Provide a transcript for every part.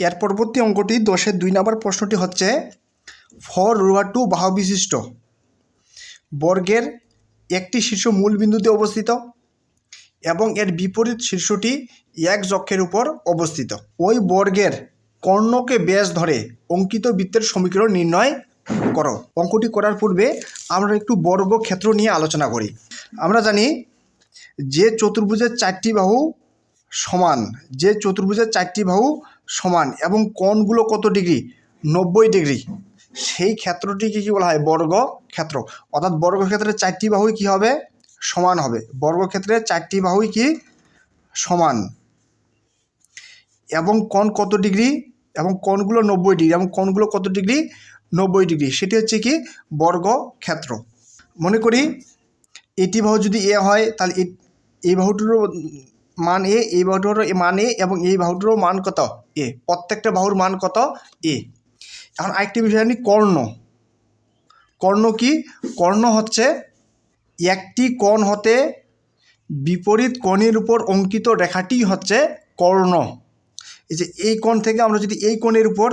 এর পরবর্তী অঙ্কটি দশের দুই নম্বর প্রশ্নটি হচ্ছে ফর রুয়ার টু বাহু বিশিষ্ট বর্গের একটি শীর্ষ মূল বিন্দুতে অবস্থিত এবং এর বিপরীত শীর্ষটি এক যক্ষের উপর অবস্থিত। ওই বর্গের কর্ণকে ব্যাস ধরে অঙ্কিত বৃত্তের সমীকরণ নির্ণয় করো। অঙ্কটি করার পূর্বে আমরা একটু বর্গ ক্ষেত্র নিয়ে আলোচনা করি। আমরা জানি যে চতুর্ভুজের চারটি বাহু সমান, যে চতুর্ভুজের চারটি বাহু সমান এবং কোণগুলো কত ডিগ্রি? নব্বই ডিগ্রি। সেই ক্ষেত্রটিকে কী বলা হয়? বর্গ ক্ষেত্র অর্থাৎ বর্গক্ষেত্রের চারটি বাহুই কী হবে? সমান হবে। বর্গক্ষেত্রের চারটি বাহুই কি? সমান। এবং কোণ কত ডিগ্রি? এবং কোণগুলো নব্বই ডিগ্রি। এবং কোণগুলো কত ডিগ্রি? নব্বই ডিগ্রি। সেটি হচ্ছে কি? বর্গক্ষেত্র। মনে করি, এটি বাহু যদি এ হয়, তাহলে এই বাহুটিরও মান এ এই বাহুটিরও মান এ এবং এই বাহুটিরও মান কত? এ প্রত্যেকটা বাহুর মান কত? এ এখন আরেকটি বিষয় জানি, কর্ণ। কর্ণ কি? কর্ণ হচ্ছে একটি কোণ হতে বিপরীত কোণের উপর অঙ্কিত রেখাটি হচ্ছে কর্ণ। এই যে এই কোণ থেকে আমরা যদি এই কোণের উপর,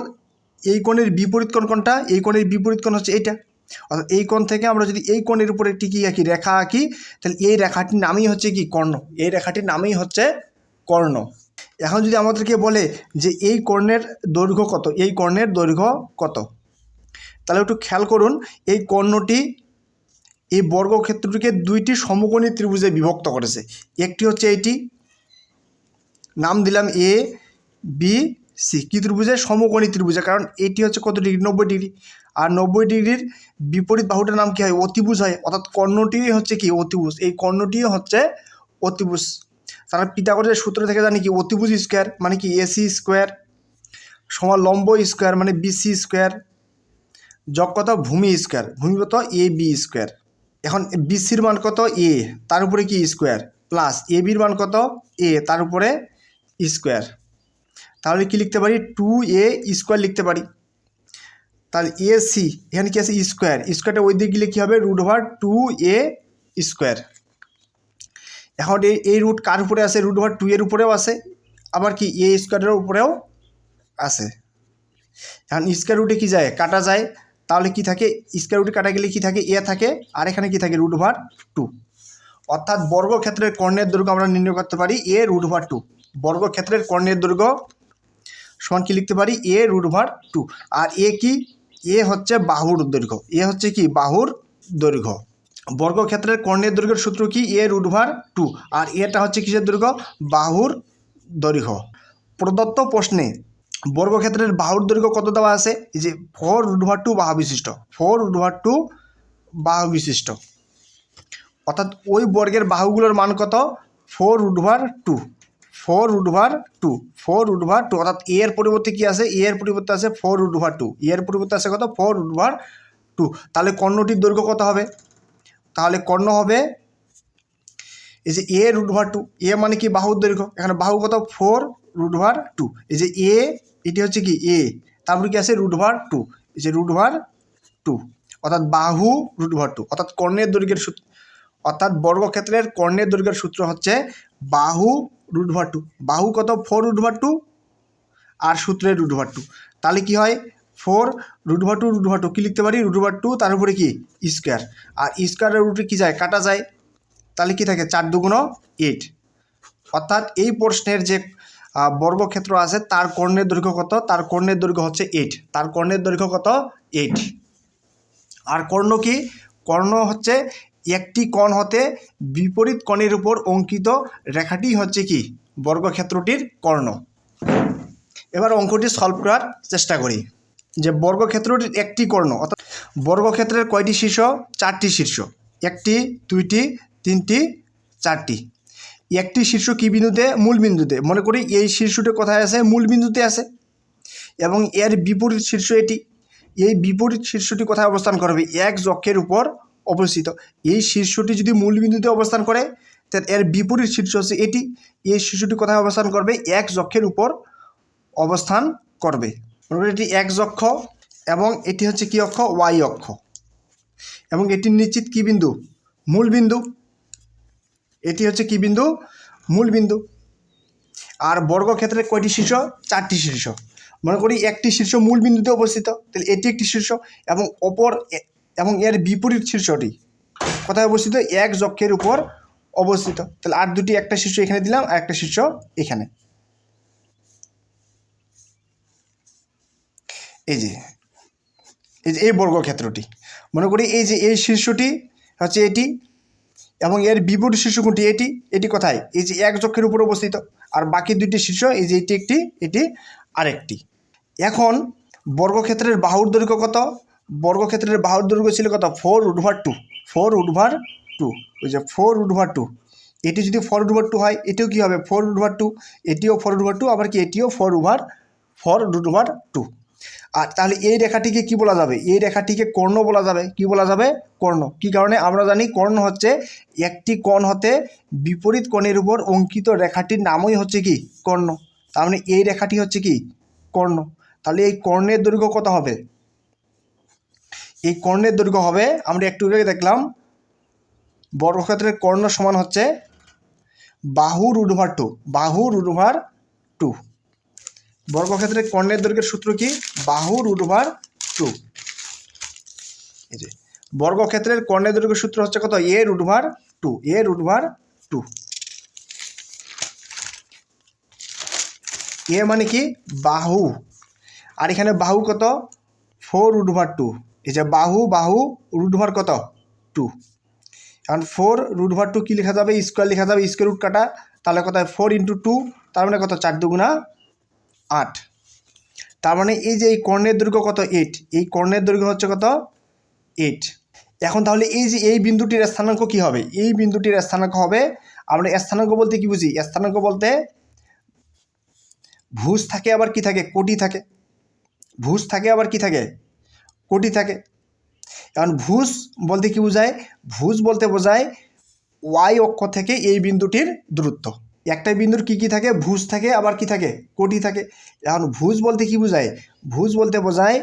এই কোণের বিপরীত কোণ কোনটা? এই কোণের বিপরীত কোণ হচ্ছে এইটা। অর্থাৎ এই কোণ থেকে আমরা যদি এই কোণের উপরে একটি কী আঁকি, রেখা আঁকি, তাহলে এই রেখাটির নামই হচ্ছে কি কর্ণ। এই রেখাটির নামই হচ্ছে কর্ণ। এখন যদি আমাদেরকে বলে যে এই কর্ণের দৈর্ঘ্য কত, এই কর্ণের দৈর্ঘ্য কত? তাহলে একটু খেয়াল করুন, এই কর্ণটি এই বর্গক্ষেত্রটিকে দুইটি সমকোণী ত্রিভুজে বিভক্ত করেছে। একটি হচ্ছে এইটি, নাম দিলাম এ বি সি কী ত্রিভুজে সমকোণী ত্রিভুজে কারণ এটি হচ্ছে কত ডিগ্রি? নব্বই ডিগ্রি। আর নব্বই ডিগ্রির বিপরীত বাহুটার নাম কী হয়? অতিভুজ হয়। অর্থাৎ কর্ণটি হচ্ছে কি? অতিভুজ। এই কর্ণটি হচ্ছে অতিভুজ। তারা পিতাগরের সূত্র থেকে জানি কি? অতিভুজ স্কোয়ার মানে কি? এসি স্কোয়ার সমান লম্ব স্কোয়ার মানে বিসি স্কোয়ার। যোগ কত? ভূমি স্কোয়ার। ভূমি কত? A B square. এখন বিসির মান কত? এ। তার উপরে কি? স্কোয়ার। প্লাস এ বির মান কত? এ। তার উপরে স্কোয়ার। তাহলে কি লিখতে পারি? টু এ স্কোয়ার লিখতে পারি। তাহলে এ সি এখানে কি আছে? স্কোয়ার স্কোয়ারটা ওই দিকে গেলে কী হবে? Root over two A square এখন এই এই রুট কার উপরে আছে রুট ওভার টু এর উপরেও আছে আবার কি এ স্কোয়ারের উপরেও আছে এখন স্কোয়ার রুটে কী যায়? কাটা যায়। তাহলে কি থাকে? স্কোয়ার রুটে কাটা গেলে কি থাকে? এ থাকে। আর এখানে কি থাকে? রুট ওভার টু অর্থাৎ বর্গক্ষেত্রের কর্ণের দৈর্ঘ্য আমরা নির্ণয় করতে পারি এ রুট ওভার টু বর্গক্ষেত্রের কর্ণের দৈর্ঘ্য সমান কি লিখতে পারি? এ রুট ওভার টু আর এ কি? এ হচ্ছে বাহুর দৈর্ঘ্য। এ হচ্ছে কি? বাহুর দৈর্ঘ্য। বর্গক্ষেত্রের কর্ণের দৈর্ঘ্যের সূত্র কি? এ রুট ওভার টু আর এটা হচ্ছে কিসের দৈর্ঘ্য? বাহুর দৈর্ঘ্য। প্রদত্ত প্রশ্নে বর্গক্ষেত্রের বাহুর দৈর্ঘ্য কত দেওয়া আছে? যে ফোর রুট ওভার টু বাহু বিশিষ্ট। ফোর রুট ওভার টু বাহু বিশিষ্ট। অর্থাৎ ওই বর্গের বাহুগুলোর মান কত? Four root over two four root over two. Four root over two, অর্থাৎ এ এর পরিবর্তে কী আছে? এ এর পরিবর্তে আছে four root over two. A এর পরিবর্তে আছে কত? Four root over two. তাহলে কর্ণটির দৈর্ঘ্য কত হবে? তাহলে কর্ণ হবে এই যে A root over two. A মানে কি? বাহুর দৈর্ঘ্য। এখানে বাহু কত? Four root over two. এই যে এ এটি হচ্ছে কি? এ তারপরে কি আছে? Root over two. এই যে রুট ওভার টু। অর্থাৎ বাহু রুট ওভার টু। অর্থাৎ কর্ণের দৈর্ঘ্যের সূত্র অর্থাৎ বর্গক্ষেত্রের কর্ণের দৈর্ঘ্যের সূত্র হচ্ছে বাহু রুট ওভার টু বাহু কত? ফোর রুট ওভার টু আর সূত্রের রুট ওভার টু তাহলে কি হয়? Four root over two root over two কী লিখতে পারি? রুট ওভার টু তার উপরে কি? স্কোয়ার। আর স্কোয়ারের রুটে কী যায়? কাটা যায়। তাহলে কি থাকে? চার দুগুণ এইট। অর্থাৎ এই প্রশ্নের যে বর্গক্ষেত্র আছে, তার কর্ণের দৈর্ঘ্য কত? তার কর্ণের দৈর্ঘ্য হচ্ছে এইট। তার কর্ণের দৈর্ঘ্য কত? এইট। আর কর্ণ কি? কর্ণ হচ্ছে একটি কোণ হতে বিপরীত কোণের উপর অঙ্কিত রেখাটি হচ্ছে কি? বর্গক্ষেত্রটির কর্ণ। এবার অঙ্কটি সলভ করার চেষ্টা করি। যে বর্গক্ষেত্রটির একটি কর্ণ, অর্থাৎ বর্গক্ষেত্রের কয়টি শীর্ষ? চারটি শীর্ষ। একটি, দুইটি, তিনটি, চারটি। একটি শীর্ষ কী বিন্দুতে? মূল বিন্দুতে। মনে করি এই শীর্ষটি কোথায় আছে? মূল বিন্দুতে আছে। এবং এর বিপরীত শীর্ষ এটি। এই বিপরীত শীর্ষটি কোথায় অবস্থান করবে? এক যক্ষের উপর অবস্থিত। এই শীর্ষটি যদি মূল বিন্দুতে অবস্থান করে তাহলে এর বিপরীত শীর্ষ হচ্ছে এটি। এই শীর্ষটি কোথায় অবস্থান করবে? এক যক্ষের উপর অবস্থান করবে। করি এটি এক যক্ষ এবং এটি হচ্ছে কি অক্ষ? ওয়াই অক্ষ। এবং এটি নিশ্চিত কি বিন্দু? মূল বিন্দু এটি হচ্ছে কি বিন্দু? মূল বিন্দু আর বর্গক্ষেত্রের কয়টি শীর্ষ? চারটি শীর্ষ। মনে করি একটি শীর্ষ মূল বিন্দুতে অবস্থিত, তাহলে এটি একটি শীর্ষ এবং অপর এবং এর বিপরীত শীর্ষটি কোথায় অবস্থিত? এক যক্ষের উপর অবস্থিত। তাহলে আর দুটি একটা শীর্ষ এখানে দিলাম, আর একটা শীর্ষ এখানে। এই যে এই যে এই বর্গক্ষেত্রটি। মনে করি এই যে এই শীর্ষটি হচ্ছে এটি এবং এর বিপরীত শীর্ষ কোনটি? এটি এটি কোথায়? এই যে এক যক্ষের উপর অবস্থিত। আর বাকি দুইটি শীর্ষ, এই যে এটি একটি, এটি আরেকটি। এখন বর্গক্ষেত্রের বাহুর দৈর্ঘ্য কত? বর্গক্ষেত্রের বাহুর দৈর্ঘ্য ছিল কত? Four over two four over two ওই যে ফোর উডভার টু এটি যদি ফোর উডভার টু হয়, এটিও কী হবে? ফোর উডভার টু এটিও ফোর উডভার টু আবার কি এটিও four over four over two আর তাহলে এই রেখাটিকে কি বলা যাবে? এই রেখাটিকে কর্ণ বলা যাবে। কি বলা যাবে? কর্ণ। কি কারণে? আমরা জানি কর্ণ হচ্ছে একটি কোণ হতে বিপরীত কোণের উপর অঙ্কিত রেখাটির নামই হচ্ছে কি? কর্ণ। তার মানে এই রেখাটি হচ্ছে কি? কর্ণ। তাহলে এই কর্ণের দৈর্ঘ্য কত হবে? এই কর্ণের দৈর্ঘ্য হবে, আমরা একটু আগে দেখলাম, বর্গক্ষেত্রের কর্ণ সমান হচ্ছে বাহু রুট ওভার টু, বাহু রুট ওভার টু। বর্গক্ষেত্রের কর্ণের দৈর্ঘ্যের সূত্র কি? বাহু রুট টু। এই যে, বর্গক্ষেত্রের কর্ণের দৈর্ঘ্যের সূত্র হচ্ছে কত? A root over two, A root two. A মানে কি? বাহু। আর এখানে বাহু কত? Four over two. এই যে বাহু বাহু রুট ওভার কত? টু কারণ ফোর রুট ওভার টু কী লেখা যাবে? স্কোয়ার লেখা যাবে স্কোয়ার রুট কাটা। তাহলে কত ফোর ইন্টু টু তার মানে কত? চার দুগুণা আট। তার মানে এই যে এই কর্ণের দৈর্ঘ্য কত? এইট এই কর্ণের দৈর্ঘ্য হচ্ছে কত? এইট এখন তাহলে এই যে এই বিন্দুটির স্থানাঙ্ক কি হবে? এই বিন্দুটির স্থানাঙ্ক হবে, আমরা স্থানাঙ্ক বলতে কি বুঝি? স্থানাঙ্ক বলতে ভুজ থাকে, আবার কি থাকে? কোটি থাকে। ভুজ থাকে, আবার কি থাকে? কোটি থাকে। এখন ভুজ বলতে কি বোঝায়? ভুজ বলতে বোঝায় ওয়াই অক্ষ থেকে এই বিন্দুটির দূরত্ব। একটা বিন্দুর কি কি থাকে? ভুজ থাকে, আবার কি থাকে? কোটি থাকে। এখন ভুজ বলতে কি বোঝায়? ভুজ বলতে বোঝায়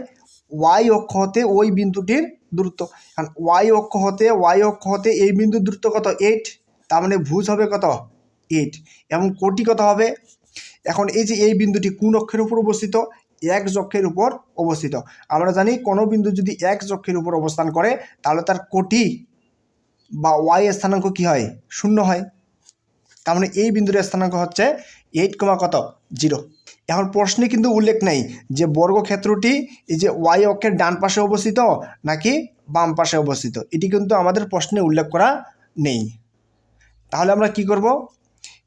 ওয়াই অক্ষ হতে ওই বিন্দুটির দূরত্ব। কারণ ওয়াই অক্ষ হতে ওয়াই অক্ষ হতে এই বিন্দুর দূরত্ব কত? এইট তার মানে ভুজ হবে কত? এইট এবং কোটি কত হবে? এখন এই যে এই বিন্দুটি কোন অক্ষের উপর অবস্থিত? এক যক্ষের উপর অবস্থিত। আমরা জানি কোনো বিন্দু যদি এক যক্ষের উপর অবস্থান করে, তাহলে তার কোটি বা ওয়াই স্থানাঙ্ক কি হয়? শূন্য হয়। তার মানে এই বিন্দুর স্থানাঙ্ক হচ্ছে এইট কমা কত? জিরো এখন প্রশ্নে কিন্তু উল্লেখ নেই যে বর্গক্ষেত্রটি এই যে ওয়াই অক্ষের ডান পাশে অবস্থিত নাকি বাম পাশে অবস্থিত। এটি কিন্তু আমাদের প্রশ্নে উল্লেখ করা নেই। তাহলে আমরা কি করব?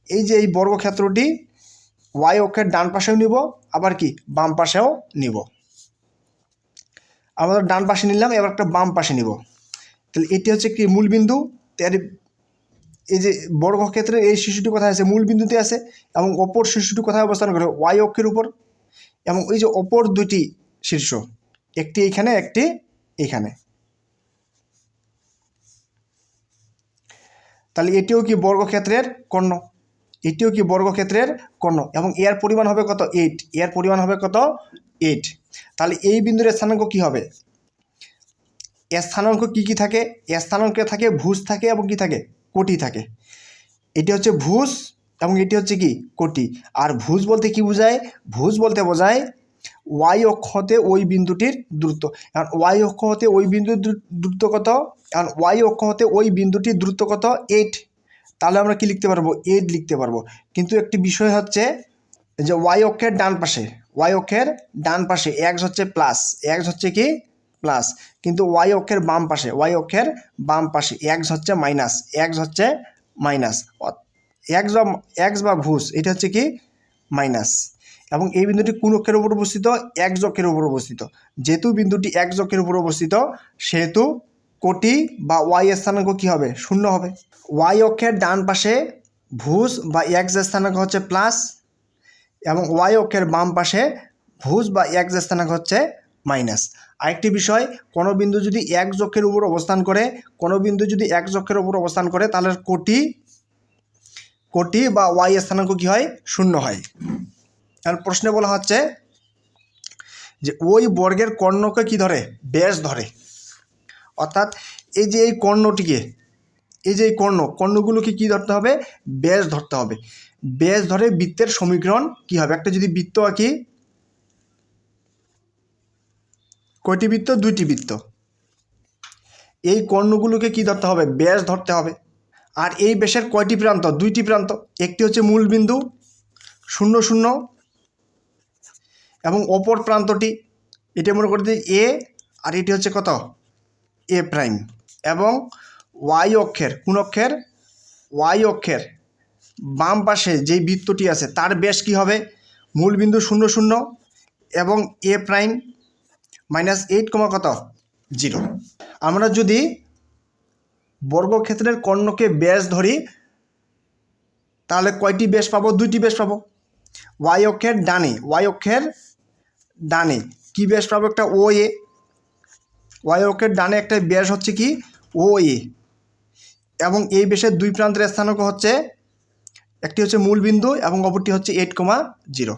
এই যে এই বর্গক্ষেত্রটি ওয়াই অক্ষের ডান পাশেও নিব, আবার কি, বাম পাশেও নিব। আমাদের ডান পাশে নিলাম, এবার একটা বাম পাশে নিব। তাহলে এটি হচ্ছে কি মূল বিন্দু তার এই যে বর্গক্ষেত্রের এই শিশুটি কোথায় আছে, মূল বিন্দুতে আছে, এবং অপর শিশুটি কোথায় অবস্থান করে ওয়াই অক্ষের উপর, এবং ওই যে অপর দুটি শীর্ষ একটি এইখানে একটি এইখানে তাহলে এটিও কি বর্গক্ষেত্রের কর্ণ? এটিও কি বর্গক্ষেত্রের কর্ণ? এবং এর পরিমাণ হবে কত? এইট এর পরিমাণ হবে কত? এইট তাহলে এই বিন্দুর স্থানাঙ্ক কি হবে? স্থানাঙ্ক কি কি থাকে? স্থানাঙ্কে থাকে ভুজ থাকে এবং কি থাকে? কোটি থাকে। এটি হচ্ছে ভুজ এবং এটি হচ্ছে কি? কোটি। আর ভুজ বলতে কি বোঝায়? ভুজ বলতে বোঝায় ওয়াই অক্ষ হতে ওই বিন্দুটির দূরত্ব। এখন ওয়াই অক্ষ হতে ওই বিন্দুর দূর- দূরত্ব কত? এখন ওয়াই অক্ষ হতে ওই বিন্দুটির দূরত্ব কত? এইট তাহলে আমরা কি লিখতে পারব? এইট লিখতে পারব। কিন্তু একটি বিষয় হচ্ছে যে ওয়াই অক্ষের ডান পাশে ওয়াই অক্ষের ডান পাশে এক্স হচ্ছে প্লাস এক্স হচ্ছে কি? প্লাস কিন্তু ওয়াই অক্ষের বাম পাশে ওয়াই অক্ষের বাম পাশে এক্স হচ্ছে মাইনাস এক্স হচ্ছে মাইনাস এক্স বা এক্স বা ভুস এটা হচ্ছে কি? মাইনাস এবং এই বিন্দুটি কোন অক্ষের উপর অবস্থিত? এক অক্ষের উপর অবস্থিত। যেহেতু বিন্দুটি এক অক্ষের উপর অবস্থিত, সেহেতু কোটি বা ওয়াই স্থানাঙ্ক কী হবে? শূন্য হবে। ওয়াই অক্ষের ডান পাশে ভুজ বা এক্স স্থানাঙ্ক হচ্ছে প্লাস এবং ওয়াই অক্ষের বাম পাশে ভুজ বা এক স্থানাঙ্ক হচ্ছে মাইনাস। আরেকটি বিষয়, কোনো বিন্দু যদি এক যক্ষের উপর অবস্থান করে, কোনো বিন্দু যদি এক যক্ষের উপর অবস্থান করে, তাহলে কোটি কোটি বা ওয়াই স্থানাঙ্ক কী হয়? শূন্য হয়। এখন প্রশ্নে বলা হচ্ছে যে ওই বর্গের কর্ণকে কি ধরে? ব্যাস ধরে। অর্থাৎ এই যে এই কর্ণটিকে, এই যে এই কর্ণ, কর্ণগুলোকে কি ধরতে হবে? ব্যাস ধরতে হবে। ব্যাস ধরে বৃত্তের সমীকরণ কি হবে? একটা যদি বৃত্ত আঁকি, কয়টি বৃত্ত? দুইটি বৃত্ত। এই কর্ণগুলোকে কি ধরতে হবে? ব্যাস ধরতে হবে। আর এই ব্যাসের কয়টি প্রান্ত? দুইটি প্রান্ত। একটি হচ্ছে মূল বিন্দু, শূন্য শূন্য। এবং অপর প্রান্তটি, এটি মনে করতে এ, আর এটি হচ্ছে কত? এ প্রাইম এবং ওয়াই অক্ষের, কোন অক্ষের? ওয়াই অক্ষের। বাম পাশে যেই বৃত্তটি আছে, তার ব্যাস কী হবে? মূল বিন্দু শূন্য শূন্য এবং A prime minus eight comma কত? জিরো আমরা যদি বর্গক্ষেত্রের কর্ণকে ব্যাস ধরি, তাহলে কয়টি ব্যাস পাবো? দুইটি ব্যাস পাবো। ওয়াই অক্ষের ডানে ওয়াই অক্ষের ডানে কি ব্যাস পাবো? একটা ও এ ওয়াই অক্ষের ডানে একটা ব্যাস হচ্ছে কি? ও এ এবং এই ব্যাসের দুই প্রান্তের স্থানাঙ্ক হচ্ছে, একটি হচ্ছে মূল বিন্দু এবং অপরটি হচ্ছে এইট কমা জিরো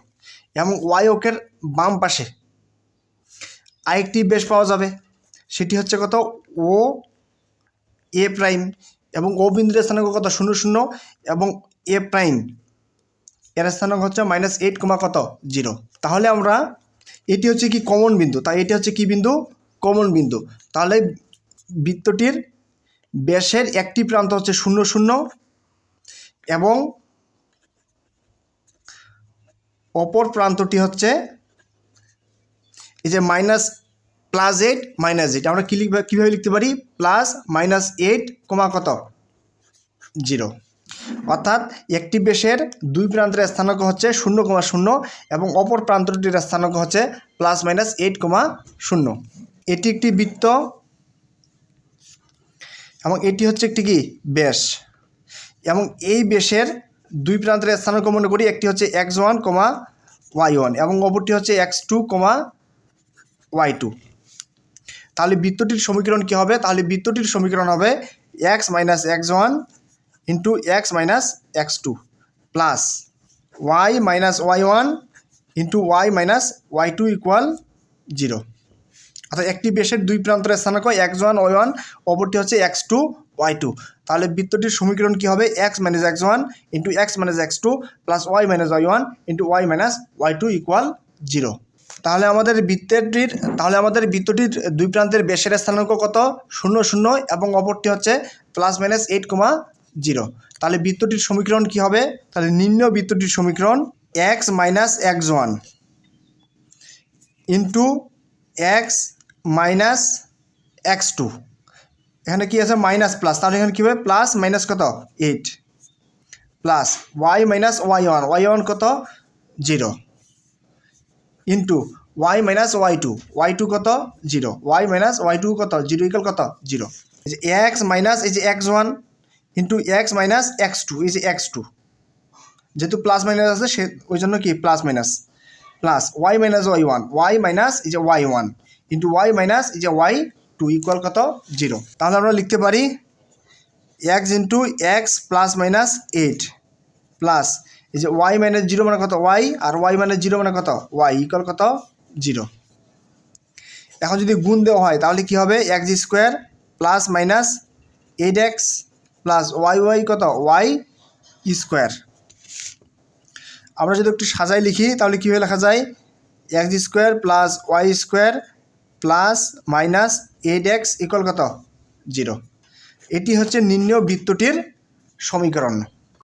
এবং ওয়াই অক্ষের বাম পাশে আরেকটি বেশ পাওয়া যাবে, সেটি হচ্ছে কত? O, A prime. এবং ও বিন্দুর স্থানাঙ্ক কত? শূন্য শূন্য। এবং এ প্রাইম। এর স্থানাঙ্ক হচ্ছে মাইনাস এইট কমা কত? জিরো তাহলে আমরা, এটি হচ্ছে কি কমন বিন্দু। তাই এটি হচ্ছে কি বিন্দু? কমন বিন্দু। তাহলে বৃত্তটির ব্যাসের একটি প্রান্ত হচ্ছে শূন্য শূন্য এবং অপর প্রান্তটি হচ্ছে এই যে minus plus eight minus eight আমরা কীভাবে লিখতে পারি? প্লাস মাইনাস এইট কমা কত? জিরো অর্থাৎ একটি বেশের দুই প্রান্তের স্থানাঙ্ক হচ্ছে শূন্য কমা শূন্য এবং অপর প্রান্তটির স্থানাঙ্ক হচ্ছে প্লাস মাইনাস এইট কমা শূন্য। এটি একটি বৃত্ত এবং এটি হচ্ছে একটি কি? ব্যাস। এবং এই বেশের দুই প্রান্তের স্থানাঙ্ক মনে করি, একটি হচ্ছে X one comma Y one এবং অপরটি হচ্ছে X two comma Y two তাহলে বৃত্তটির সমীকরণ কী হবে? তাহলে বৃত্তটির সমীকরণ হবে X minus X one into X minus X two plus Y minus Y one into Y minus Y two equal zero অর্থাৎ একটি বেশের দুই প্রান্তের স্থানাঙ্ক এক্স ওয়ান ওয়াই ওয়ান অপরটি হচ্ছে এক্স টু ওয়াই টু তাহলে বৃত্তটির সমীকরণ কী হবে? X minus X one into X minus X two plus Y minus Y one into Y minus Y two equal zero তাহলে আমাদের বৃত্তটির তাহলে আমাদের বৃত্তটির দুই প্রান্তের বেশের স্থানাঙ্ক কত? শূন্য শূন্য এবং অপরটি হচ্ছে plus minus eight comma zero তাহলে বৃত্তটির সমীকরণ কী হবে? তাহলে নিম্ন বৃত্তটির সমীকরণ X minus X one into X minus X two. এখানে কি আছে? Minus plus. তাহলে এখানে কী হবে? প্লাস মাইনাস কত? Eight. Plus Y minus Y one. Y one কত? Zero. Into Y minus Y two. Y two কত? Zero. Y minus Y two কত? জিরো ইকাল কত? জিরো। এই যে এক্স মাইনাস, এই যে X one into X minus X two, এই যে এক্স টু। যেহেতু প্লাস মাইনাস আছে, সে ওই জন্য কি? Plus minus. Plus Y minus Y one. Y minus, এই যে Y one. Into Y minus এই যে ওয়াই টু ইকুয়াল কত? জিরো তাহলে আমরা লিখতে পারি X into X plus minus eight plus এই যে ওয়াই মাইনাস জিরো মানে কত? ওয়াই আর ওয়াই মাইনাস জিরো মানে কত? ওয়াই ইকুয়াল কত? জিরো এখন যদি গুণ দেওয়া হয়, তাহলে কি হবে? X square plus minus eight X plus Y Y কত? ওয়াই স্কোয়ার আমরা যদি একটু সাজাই লিখি, তাহলে কীভাবে লেখা যায়? X square plus Y square plus minus eight X equal কত? জিরো। এটি হচ্ছে নিম্ন বৃত্তটির সমীকরণ।